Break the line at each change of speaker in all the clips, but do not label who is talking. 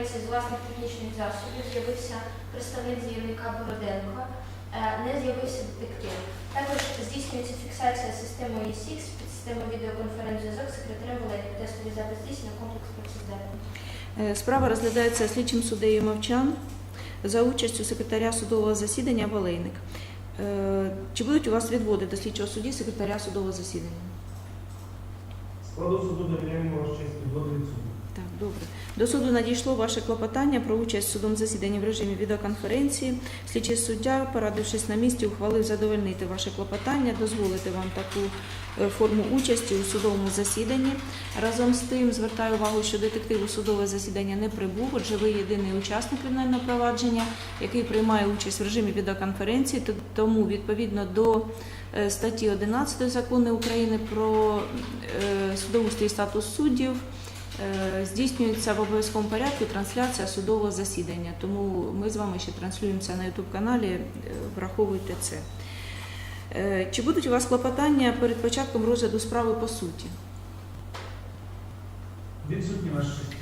конференції з власних технічних засобів з'явився представник заявника Бороденко, е, не з'явився детектив. Також здійснюється фіксація системою ESX, під системою відеоконференц-зв'язок, секретарем Валерій. Тестовий запис здійснення комплекс процедурний.
Е, Справа розглядається слідчим суддею Мовчан за участю секретаря судового засідання Волейник. Е, Чи будуть у вас відводи до слідчого судді секретаря судового засідання?
Складу суду довіряємо ваш честь відводи від суду.
Так, добре. До суду надійшло ваше клопотання про участь в судовому засіданні в режимі відеоконференції. Слідчий суддя, порадившись на місці, ухвалив задовольнити ваше клопотання, дозволити вам таку е, форму участі у судовому засіданні. Разом з тим звертаю увагу, що детектив у судове засідання не прибув, отже, ви єдиний учасник кримінального провадження, який приймає участь в режимі відеоконференції. Тому відповідно до е, статті 11 закону України про е, судоустрій і статус суддів. Е, Здійснюється в обов'язковому порядку трансляція судового засідання, тому ми з вами ще транслюємося на youtube каналі. е, Враховуйте це. Е, Чи будуть у вас клопотання перед початком розгляду справи по суті?
Відсутні ваш честь.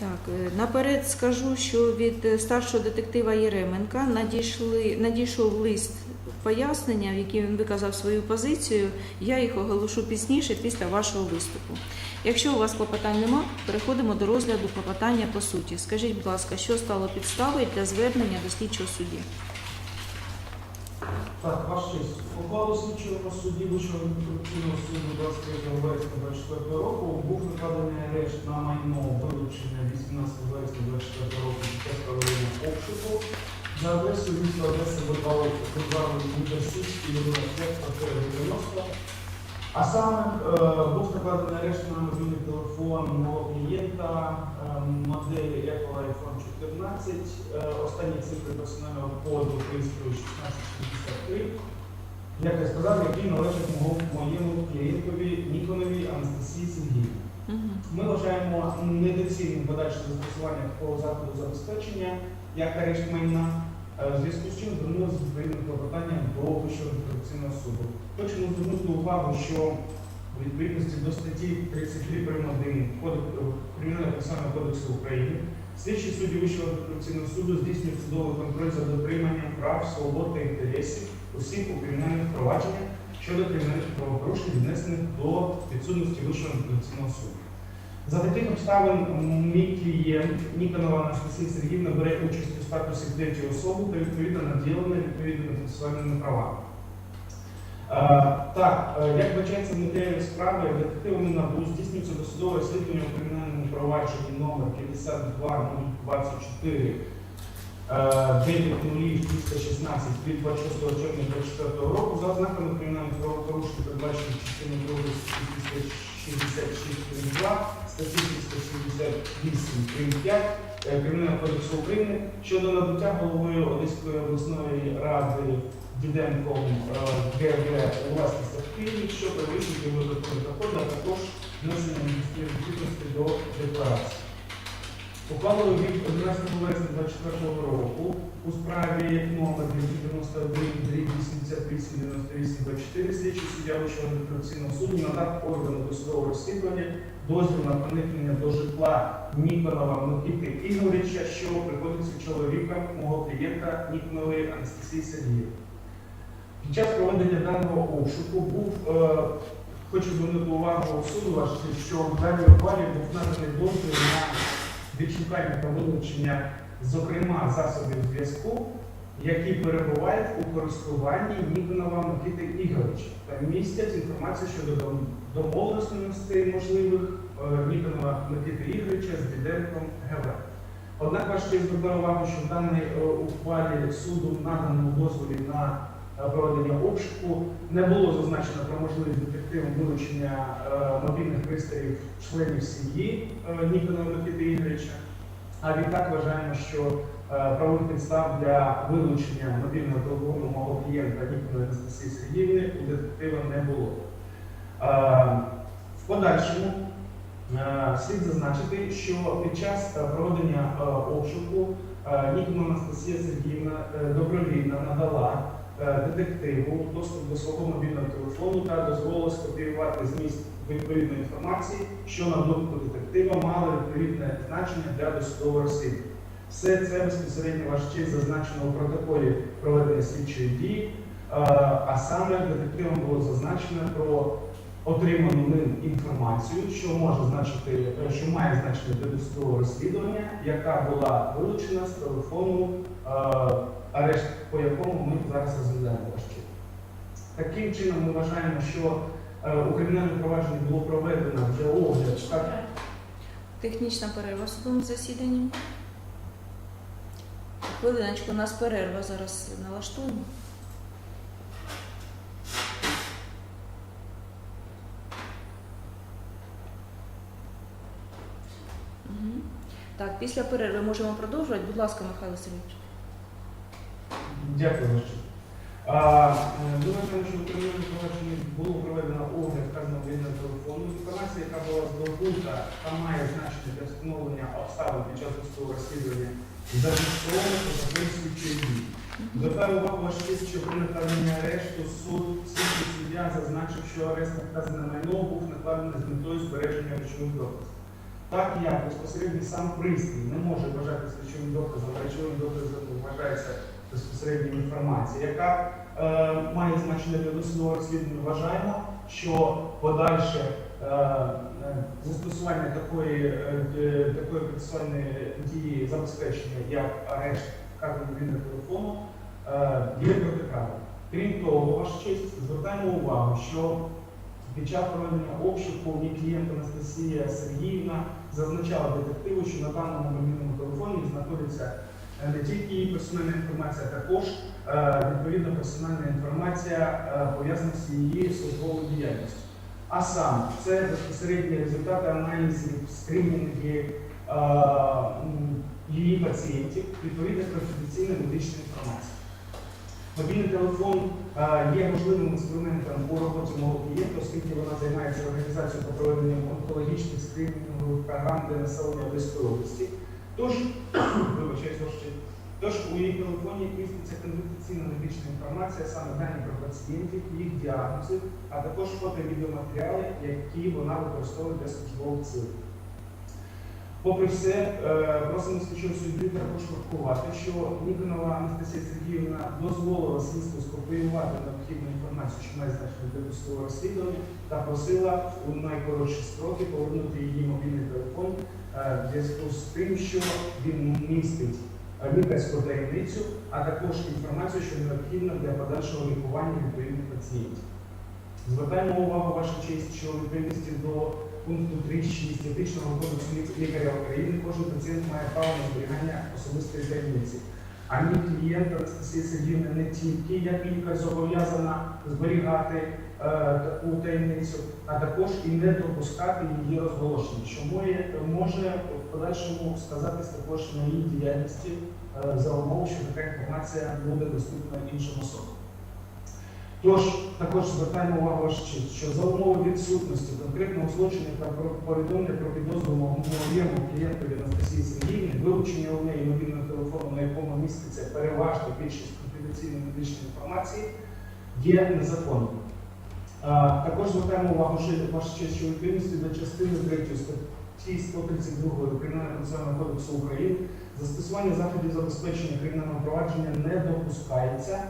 Так, е, наперед скажу, що від е, старшого детектива Єременка надійшли, надійшов лист пояснення, в яким він виказав свою позицію. Я їх оголошу пізніше після вашого виступу. Якщо у вас клопотань нема, переходимо до розгляду клопотання по суті. Скажіть, будь ласка, що стало підставою для звернення до слідчого судді?
Так, ваш честь. Ухвалу слідчого судді Вищого антикорупційного суду 23 вересня 24 року був накладений арешт на майно вилучення 18 вересня 24 року час проведення обшуку за адресою міста Одеса Університський, Людина 5, квартира 90. А саме був накладений арешт на мобільний телефон мого клієнта е, моделі Apple iPhone 14, е, останні цифри персонального коду пристрою 1663, як я сказав, який належить моєму клієнтові Ніконові Анастасії Сергіївні. Ми вважаємо недоцільним подальше застосування такого заходу забезпечення, як арешт майна, е, в зв'язку з чим звернулися з відповідним клопотанням до Вищого антикорупційного суду. Хочемо звернути увагу, що у відповідності до статті 33 прим. 1 Кримінального процесуального кодексу України слідчі судді Вищого антикорупційного суду здійснюють судовий контроль за дотриманням прав, свобод та інтересів усіх у кримінальних провадженнях щодо кримінальних правопорушень, віднесених до підсудності Вищого антикорупційного суду. За таких обставин мій клієнт Ніконова Анастасія Сергіївна бере участь у статусі третьої особи та відповідно наділена відповідними процесуальними правами. Е, Так, е, як вбачається в матеріалі справи, детективами НАБУ здійснюється досудове розслідування у кримінальному провадженні номер 52024 9.0.316 від 26 червня 24 року за ознаками кримінальних правопорушень, передбачених частиною 2 статті 366 2, статті 368 прим. 5 е, Кримінального кодексу України щодо набуття головою Одеської обласної ради Діденком е, ГГ власність активів, що перевищують його законні доходи, а також внесення відповідності до декларації. Ухвалою від 11 вересня 24 року у справі номер 291 88 98 24 слідчий суддя Вищого антикорупційного суду надав органу досудового розслідування дозвіл на проникнення до житла Ніконова Микити Ігоревича, що приходиться чоловіком мого клієнта Ніконової Анастасії Сергіївни. Під час проведення даного обшуку був, е, хочу звернути увагу суду що в даній ухвалі був наданий дозвіл на відшукання та вилучення, зокрема, засобів зв'язку, які перебувають у користуванні Ніконова Микити Ігоровича та містять інформацію щодо дом- домовленостей можливих е, Ніконова Микити Ігоровича з Діденком ГВ. Однак важко звертаю увагу, що в даній е, ухвалі суду наданому дозволі на проведення обшуку не було зазначено про можливість детективом вилучення е, мобільних пристроїв членів сім'ї е, Ніконова Микити Ігоревича. А відтак вважаємо, що е, правових підстав для вилучення мобільного телефону мого клієнта Ніконої Анастасії Сергіївни у детектива не було. В подальшому слід зазначити, що під час проведення обшуку Ніконова Анастасія Сергіївна добровільно надала детективу доступ до свого мобільного телефону та дозволило скопіювати зміст відповідної інформації, що на думку детектива мало відповідне значення для досудового розслідування. Все це безпосередньо ваш честь зазначено у протоколі проведення слідчої дії, е, а саме детективом було зазначено про отриману ним інформацію, що може значити, е, що має значення для досудового розслідування, яка була вилучена з телефону, е, арешт по якому ми зараз розглядаємо ваш. Таким чином, ми вважаємо, що е, у кримінальному провадженні було проведено вже огляд так,
Технічна перерва в судовому засіданні. Хвилиночку, у нас перерва зараз налаштуємо. Мгм. Так, після перерви можемо продовжувати. Будь ласка, Михайло Сергійович.
Дякую, е, Ми вважаємо, що у кримінальному провадженні було проведено огляд вказаного мобільного телефону. Інформація, яка була здобута, та має значення для встановлення обставин під час досудового розслідування зареєстровано протоколі слідчої дії. Звертаю увагу ваш честь, що при накладенні арешту суд суддя зазначив, що арест на вказане майно був накладений з метою збереження речових доказів. Так як безпосередньо сам пристрій не може вважати речовим доказом, а речовим доказом вважається безпосередньо інформація, яка е, має значення для досудового розслідування. Вважаємо, що подальше е, е, застосування такої, е, такої процесуальної дії забезпечення, як арешт мобільного телефону, е, є протиправним. Крім того, ваша честь, звертаємо увагу, що під час проведення обшуку клієнт Анастасія Сергіївна зазначала детективу, що на даному мобільному телефоні знаходиться е, не тільки її персональна інформація, а також е, відповідна персональна інформація е, пов'язана з її службовою діяльністю. А саме, це безпосередні результати аналізів, скринінги е, її пацієнтів, відповідно конфіденційної медичної інформації. Мобільний телефон е, є важливим інструментом у роботі мого клієнта, оскільки вона займається організацією та проведенням онкологічних скринінгових програм для населення Одеської області. Тож. Тож у її телефоні міститься конфіденційна медична інформація, саме дані про пацієнтів, їх діагнози, а також фото-відеоматеріали, які вона використовує для службових цілей. Попри все, е, просимо слідчого судді також врахувати, що Ніконова Анастасія Сергіївна дозволила слідству скопіювати необхідну інформацію, що має значення для досудового розслідування, та просила у найкоротші строки повернути її мобільний телефон е, в зв'язку з тим, що він містить лікарську таємницю, а також інформацію, що необхідна для подальшого лікування відповідних пацієнтів. Звертаємо увагу ваша честь, що відповідності до пункту 3.6 етичного кодексу лікаря України кожен пацієнт має право на зберігання особистої таємниці. А мій клієнт Анастасія Сергіївна не тільки як лікар зобов'язана зберігати е, таку таємницю, а також і не допускати її розголошення, що може, може в подальшому сказатись також на її діяльності е, за умови, що така інформація буде доступна іншим особам. Тож, також звертаємо увагу ваша честь, що за умови відсутності конкретного злочину та повідомлення про підозру моєму клієнтові Анастасії Сергіївні, вилучення у неї мобільного телефону, на якому міститься переважна більшість конфіденційної медичної інформації, є незаконним. Також звертаємо увагу, що ваша честь, що відповідності до частини 3 статті 132 Кримінального процесуального кодексу України застосування заходів забезпечення кримінального провадження не допускається.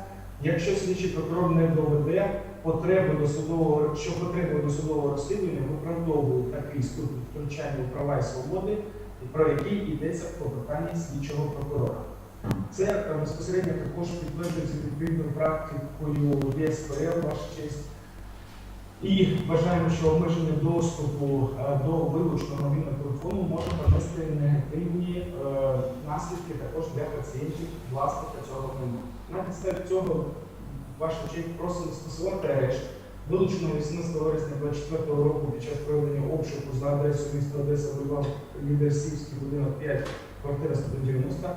Якщо слідчий прокурор не доведе потреби до судового, що потреби до судового розслідування виправдовує такий ступінь втручання у права і свободи, про який йдеться в клопотанні слідчого прокурора. Це е, безпосередньо також підтверджується відповідною практикою ЄСПР, ваша честь. І вважаємо, що обмеження доступу е, до вилученого мобільного телефону може понести негативні е, наслідки також для пацієнтів власника цього майна. На підставі цього ваша честь просимо скасувати арешт, вилученого 18 вересня 2024 року під час проведення обшуку за адресою міста Одеса, Львова, Лідерсівський, будинок 5, квартира 190,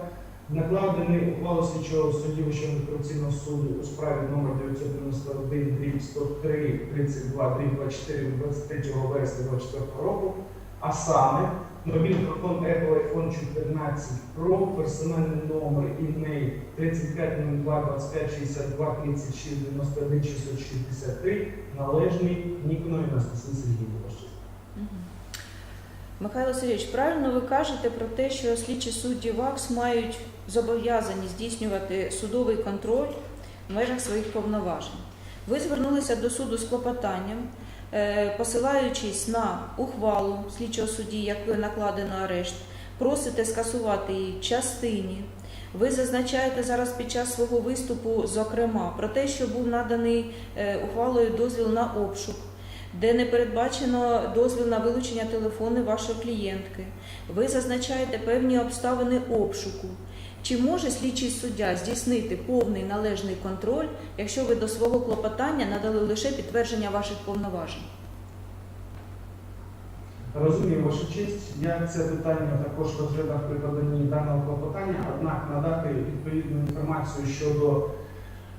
накладений ухвалу слідчого судді Вищого антикорупційного суду у справі номер 991 дріб 103 32 дріб 24 23 вересня 2024 року, а саме мобільний Apple iPhone 014 про персональний номер імейл 3502 25 62 36 91 663 належний Ніконові Анастасії Сергіївні.
Михайло Сергійович, правильно ви кажете про те, що слідчі судді ВАКС мають зобов'язані здійснювати судовий контроль в межах своїх повноважень. Ви звернулися до суду з клопотанням, е, посилаючись на ухвалу слідчого судді, якою накладено арешт, просите скасувати її частині. Ви зазначаєте зараз під час свого виступу, зокрема, про те, що був наданий е, ухвалою дозвіл на обшук де не передбачено дозвіл на вилучення телефону вашої клієнтки. Ви зазначаєте певні обставини обшуку. Чи може слідчий суддя здійснити повний належний контроль, якщо ви до свого клопотання надали лише підтвердження ваших повноважень?
Розумію, ваша честь. Я це питання також розглядав при поданні даного клопотання, однак надати відповідну інформацію щодо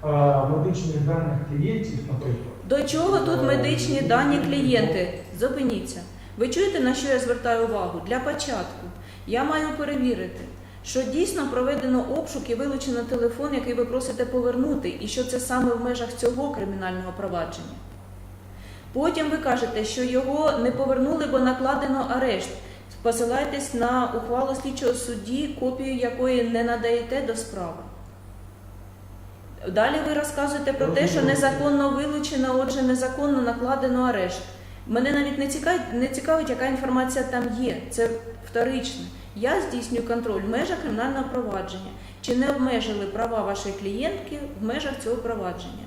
медичних даних клієнтів, наприклад.
До чого тут медичні дані клієнти? Зупиніться. Ви чуєте, на що я звертаю увагу? Для початку я маю перевірити, що дійсно проведено обшук і вилучено телефон, який ви просите повернути, і що це саме в межах цього кримінального провадження. Потім ви кажете, що його не повернули, бо накладено арешт. Посилайтесь на ухвалу слідчого судді, копію якої не надаєте до справи. Далі ви розказуєте про те, що незаконно вилучено, отже, незаконно накладено арешт. Мене навіть не цікавить, не цікавить, яка інформація там є. Це вторично. Я здійснюю контроль в межах кримінального провадження. Чи не обмежили права вашої клієнтки в межах цього провадження?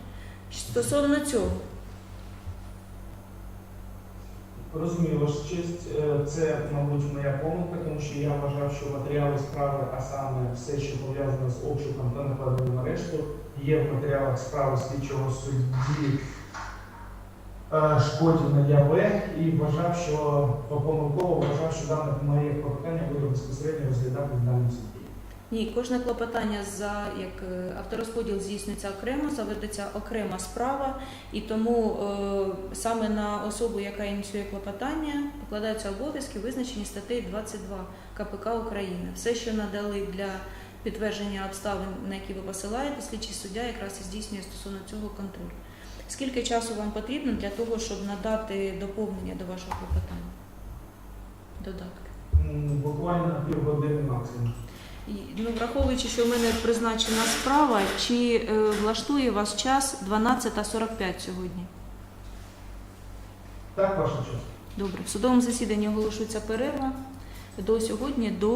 Стосовно цього,
Розумію, ваша честь. Е, Це, мабуть, моя помилка, тому що я вважав, що матеріали справи, а саме все, що пов'язане з обшуком та накладенням арешту, є в матеріалах справи слідчого судді е, Шкодіна ЯВ і вважав, що помилково вважав, що дане моє клопотання буде безпосередньо розглядати в даному суді.
Ні, кожне клопотання за як е, авторозподіл здійснюється окремо, заведеться окрема справа, і тому е, саме на особу, яка ініціює клопотання, покладаються обов'язки, визначені статтею 22 КПК України. Все, що надали для підтвердження обставин, на які ви посилаєте, слідчий суддя якраз і здійснює стосовно цього контроль. Скільки часу вам потрібно для того, щоб надати доповнення до вашого клопотання? Додатки.
М, Буквально півгодини максимум.
Ну, враховуючи, що в мене призначена справа, чи е, влаштує вас час 12.45 сьогодні?
Так, ваша честь.
Добре, в судовому засіданні оголошується перерва до сьогодні до